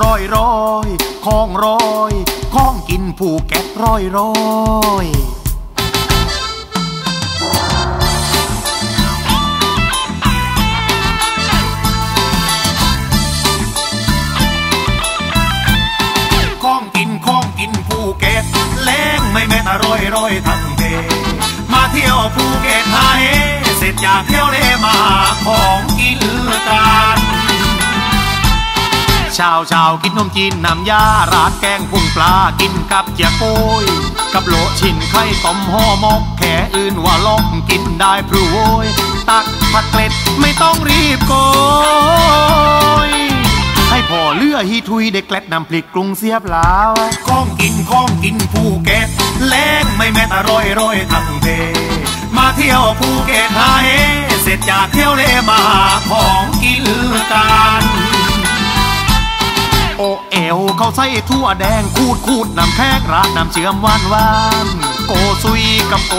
ร้อยร้อยของร้อยของกินภูเก็ตร้อยร้อยของกินของกินภูเก็ตแรงไม่แม้แต่ร้อยร้อยทั้งเทมาเที่ยวภูเก็ตไทยเสร็จจากเที่ยวเลม ชาวชาวกินนมจีนน้ำยาราดแกงพุงปลากินกับเจียโกยกับโหลชินไข่ต้มห่อมกแค่อื่นว่าลอกกินได้พรูโวยตักผัดเกล็ดไม่ต้องรีบโกยให้พ่อเลือฮีทุยเด็กแกล็ดนำพริกกรุงเสียบลาวของกินข้องกินภูเก็ตแรงไม่แม้แต่ร้อยร้อยทั้งเทมาเที่ยวภูเก็ตไทยเสร็จจากเที่ยวเลมาของกินกัน โอเอวเขาใส่ทั่วแดงคูดคูดน้ำแพกราดน้ำเชื่อมหวานหวานโกซุยกับโก